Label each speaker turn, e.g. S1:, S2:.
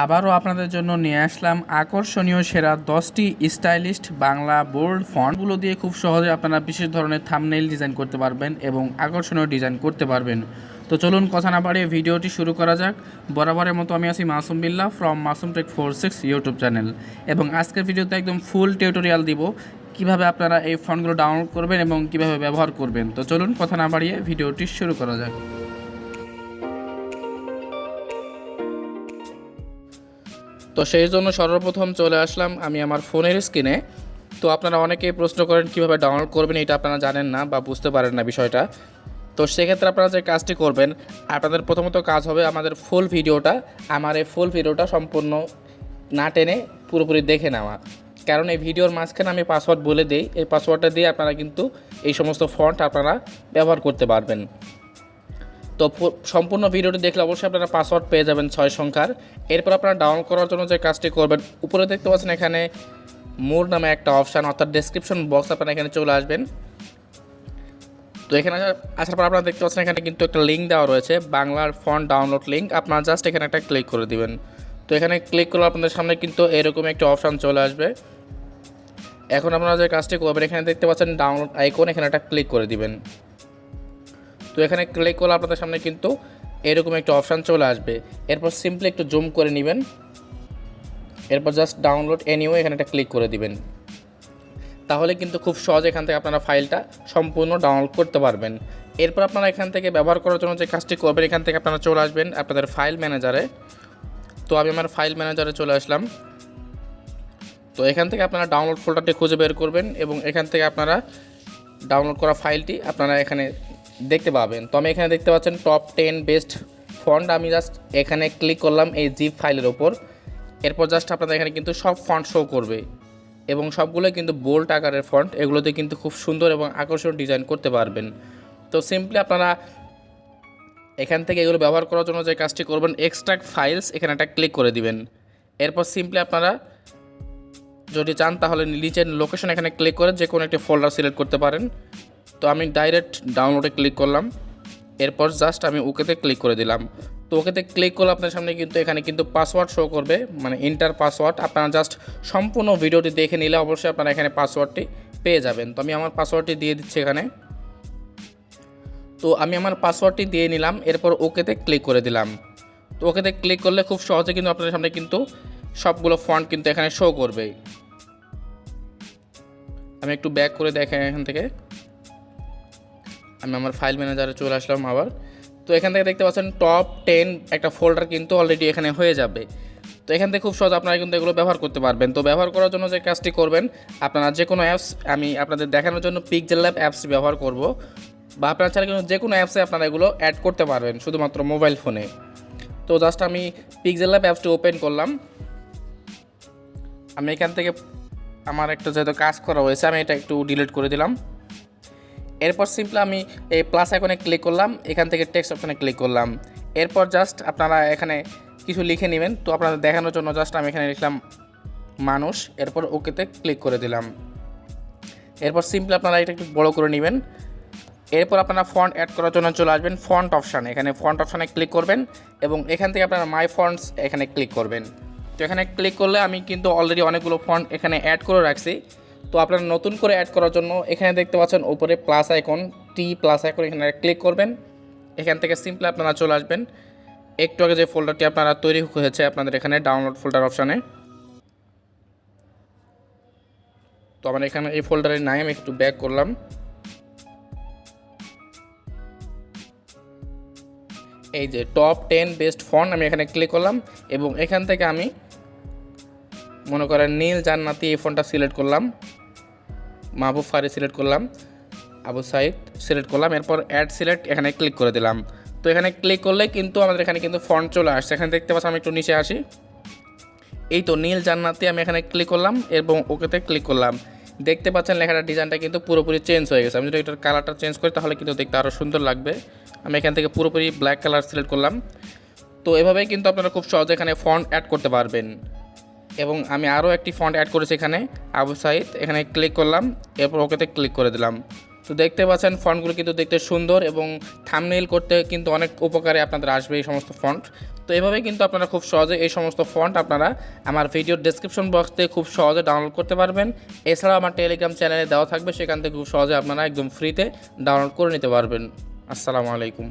S1: আবারও আপনাদের জন্য নিয়ে আসলাম আকর্ষণীয় সেরা দশটি স্টাইলিস্ট বাংলা বোল্ড ফন্টগুলো দিয়ে খুব সহজে আপনারা বিশেষ ধরনের থামনেইল ডিজাইন করতে পারবেন এবং আকর্ষণীয় ডিজাইন করতে পারবেন। তো চলুন কথা না বাড়িয়ে ভিডিওটি শুরু করা যাক। বরাবরের মতো আমি আছি Masum Billah from Masum tech four six YouTube channel এবং আজকের ভিডিওতে একদম ফুল টিউটোরিয়াল দিব কীভাবে আপনারা এই ফন্টগুলো ডাউনলোড করবেন এবং কীভাবে ব্যবহার করবেন। তো চলুন কথা না বাড়িয়ে ভিডিওটি শুরু করা যাক। তো সেই জন্য সর্বপ্রথম চলে আসলাম আমি আমার ফোনের স্ক্রিনে। তো আপনারা অনেকেই প্রশ্ন করেন, কীভাবে ডাউনলোড করবেন এটা আপনারা জানেন না বা বুঝতে পারেন না বিষয়টা। তো সেক্ষেত্রে আপনারা যে কাজটি করবেন, আপনাদের প্রথমত কাজ হবে আমাদের ফুল ভিডিওটা, আমার এই ফুল ভিডিওটা সম্পূর্ণ না টেনে পুরোপুরি দেখে নেওয়া। কারণ এই ভিডিওর মাঝখানে আমি পাসওয়ার্ড বলে দিই, এই পাসওয়ার্ডটা দিয়ে আপনারা কিন্তু এই সমস্ত ফন্ট আপনারা ব্যবহার করতে পারবেন। তো সম্পূর্ণ ভিডিওটি দেখলে অবশ্যই আপনারা পাসওয়ার্ড পেয়ে যাবেন ছয় সংখ্যার। এরপর আপনারা ডাউনলোড করার জন্য যে কাজটি করবেন, উপরে দেখতে পাচ্ছেন এখানে মোর নামে একটা অপশান অর্থাৎ ডেসক্রিপশন বক্স আপনারা এখানে চলে আসবেন। তো এখানে আসার- পর আপনারা দেখতে পাচ্ছেন এখানে কিন্তু একটা লিঙ্ক দেওয়া রয়েছে, বাংলার ফন্ট ডাউনলোড লিঙ্ক আপনারা জাস্ট এখানে একটা ক্লিক করে দিবেন। তো এখানে ক্লিক করলে আপনাদের সামনে কিন্তু এরকম একটা অপশান চলে আসবে। এখন আপনারা যে কাজটি করবেন, এখানে দেখতে পাচ্ছেন ডাউনলোড আইকন এখানে একটা ক্লিক করে দিবেন। তো এখানে ক্লিক করলে আপনাদের সামনে কিন্তু এরকম একটা অপশান চলে আসবে। এরপর সিম্পলি একটু জুম করে নেবেন। এরপর জাস্ট ডাউনলোড এনিও এখানে একটা ক্লিক করে দিবেন। তাহলে কিন্তু খুব সহজ এখান থেকে আপনারা ফাইলটা সম্পূর্ণ ডাউনলোড করতে পারবেন। এরপর আপনারা এখান থেকে ব্যবহার করার জন্য যে কাজটি করবেন, এখান থেকে আপনারা চলে আসবেন আপনাদের ফাইল ম্যানেজারে তো আমি আমার ফাইল ম্যানেজারে চলে আসলাম। তো এখান থেকে আপনারা ডাউনলোড ফোল্ডারটি খুঁজে বের করবেন এবং এখান থেকে আপনারা ডাউনলোড করা ফাইলটি আপনারা এখানে দেখতে পাবেন। তো আমি এখানে দেখতে পাচ্ছেন টপ টেন বেস্ট ফন্ট আমি জাস্ট এখানে ক্লিক করলাম এই জিপ ফাইলের ওপর। এরপর জাস্ট আপনাদের এখানে কিন্তু সব ফন্ট শো করবে। এবং সবগুলো কিন্তু বোল্ড আকারের ফন্ট এগুলোতে কিন্তু খুব সুন্দর এবং আকর্ষণীয় ডিজাইন করতে পারবেন। তো সিম্পলি আপনারা এখান থেকে এগুলো ব্যবহার করার জন্য যে কাজটি করবেন এক্সট্রাক্ট ফাইলস এখানে একটা ক্লিক করে দিবেন। এরপর সিম্পলি আপনারা যদি চান তাহলে নিচের লোকেশন এখানে ক্লিক করে যে কোনো একটি ফোল্ডার সিলেক্ট করতে পারেন। তো আমি ডাইরেক্ট ডাউনলোডে ক্লিক করলাম। এরপর জাস্ট আমি ওকেতে ক্লিক করে দিলাম। তো ওকেতে ক্লিক করলে আপনার সামনে কিন্তু এখানে কিন্তু পাসওয়ার্ড শো করবে মানে ইন্টার পাসওয়ার্ড আপনারা জাস্ট সম্পূর্ণ ভিডিওটি দেখে নিলে অবশ্যই আপনারা এখানে পাসওয়ার্ডটি পেয়ে যাবেন। তো আমি আমার পাসওয়ার্ডটি দিয়ে দিচ্ছি এখানে। তো আমি আমার পাসওয়ার্ডটি দিয়ে নিলাম, এরপর ওকেতে ক্লিক করে দিলাম। তো ওকেতে ক্লিক করলে খুব সহজে কিন্তু আপনাদের সামনে কিন্তু সবগুলো ফন্ট কিন্তু এখানে শো করবে আমি একটু ব্যাক করে দেখাই এখান থেকে। আমি আমার ফাইল ম্যানেজারে চলে আসলাম আবার। তো এখান থেকে দেখতে পাচ্ছেন টপ টেন একটা ফোল্ডার কিন্তু অলরেডি এখানে হয়ে যাবে। তো এখান থেকে খুব সহজ আপনারা কিন্তু এগুলো ব্যবহার করতে পারবেন। তো ব্যবহার করার জন্য যে কাজটি করবেন, আপনারা যে কোনো অ্যাপস আমি আপনাদের দেখানোর জন্য পিকজেল ল্যাব অ্যাপসটি ব্যবহার করব। বা আপনারা ছাড়া কিন্তু যে কোনো অ্যাপসে আপনারা এগুলো অ্যাড করতে পারবেন, শুধুমাত্র মোবাইল ফোনে তো জাস্ট আমি পিকজেল ল্যাব অ্যাপসটি ওপেন করলাম। আমি এখান থেকে আমার একটা যেহেতু কাজ করা হয়েছে, আমি এটা একটু ডিলিট করে দিলাম। এরপর সিম্পলি আমি এই প্লাস আইকনে ক্লিক করলাম, এখান থেকে টেক্সট অপশনে ক্লিক করলাম। এরপর জাস্ট আপনারা এখানে কিছু লিখে নেবেন, তো আপনাদের দেখানোর জন্য জাস্ট আমি এখানে লিখলাম মানুষ, এরপর ওকেতে ক্লিক করে দিলাম। এরপর সিম্পলি আপনারা এটা একটু বড় করে নেবেন। এরপর আপনারা ফন্ট অ্যাড করার জন্য চলে আসবেন ফন্ট অপশানে এখানে ফন্ট অপশানে ক্লিক করবেন এবং এখান থেকে আপনারা মাই ফন্টস এখানে ক্লিক করবেন। তো এখানে ক্লিক করলে আমি কিন্তু অলরেডি অনেকগুলো ফন্ট এখানে অ্যাড করে রাখছি। তো আপনারা নতুন করে অ্যাড করার জন্য এখানে দেখতে পাচ্ছেন উপরে প্লাস আইকন টি প্লাস আইকন এখানে ক্লিক করবেন। এখান থেকে সিম্পলি আপনারা চলে আসবেন। একটু আগে যে ফোল্ডারটি আপনারা তৈরি হয়েছে আপনাদের এখানে ডাউনলোড ফোল্ডার অপশানে তো আমার এখানে এই ফোল্ডারের নাই আমি একটু ব্যাক করলাম। এই যে টপ টেন বেস্ট ফন্ট আমি এখানে ক্লিক করলাম এবং এখান থেকে আমি মনে করেন নীল জান্নাতি এই ফোনটা সিলেক্ট করলাম। মাহবুব ফারি সিলেক্ট করলাম, আবু সাইদ সিলেক্ট করলাম, এরপর অ্যাড সিলেক্ট এখানে ক্লিক করে দিলাম। তো এখানে ক্লিক করলে কিন্তু আমাদের এখানে কিন্তু ফন্ট চলে আসছে। এখানে দেখতে পাচ্ছি আমি একটু নিচে আসি। এই তো নীল জান্নাতি আমি এখানে ক্লিক করলাম এবং ওকেতে ক্লিক করলাম। দেখতে পাচ্ছেন, লেখাটার ডিজাইনটা কিন্তু পুরোপুরি চেঞ্জ হয়ে গেছে। আমি যদি এটার কালারটা চেঞ্জ করি, তাহলে কিন্তু দেখতে আরও সুন্দর লাগবে। আমি এখান থেকে পুরোপুরি ব্ল্যাক কালার সিলেক্ট করলাম। তো এভাবেই কিন্তু আপনারা খুব সহজে এখানে ফন্ট অ্যাড করতে পারবেন। এবং আমি আরও একটি ফন্ট অ্যাড করেছি এখানে আবু সাইদ এখানে ক্লিক করলাম, এরপর ওকেতে ক্লিক করে দিলাম। তো দেখতে পাচ্ছেন ফন্টগুলো কিন্তু দেখতে সুন্দর এবং থামনেইল করতে কিন্তু অনেক উপকারে আপনাদের আসবে এই সমস্ত ফন্ট তো এভাবে কিন্তু আপনারা খুব সহজে এই সমস্ত ফন্ট আপনারা আমার ভিডিওর ডেসক্রিপশন বক্স থেকে খুব সহজে ডাউনলোড করতে পারবেন। এছাড়াও আমার টেলিগ্রাম চ্যানেলে দেওয়া থাকবে, সেখান থেকে খুব সহজে আপনারা একদম ফ্রিতে ডাউনলোড করে নিতে পারবেন। আসসালামু আলাইকুম।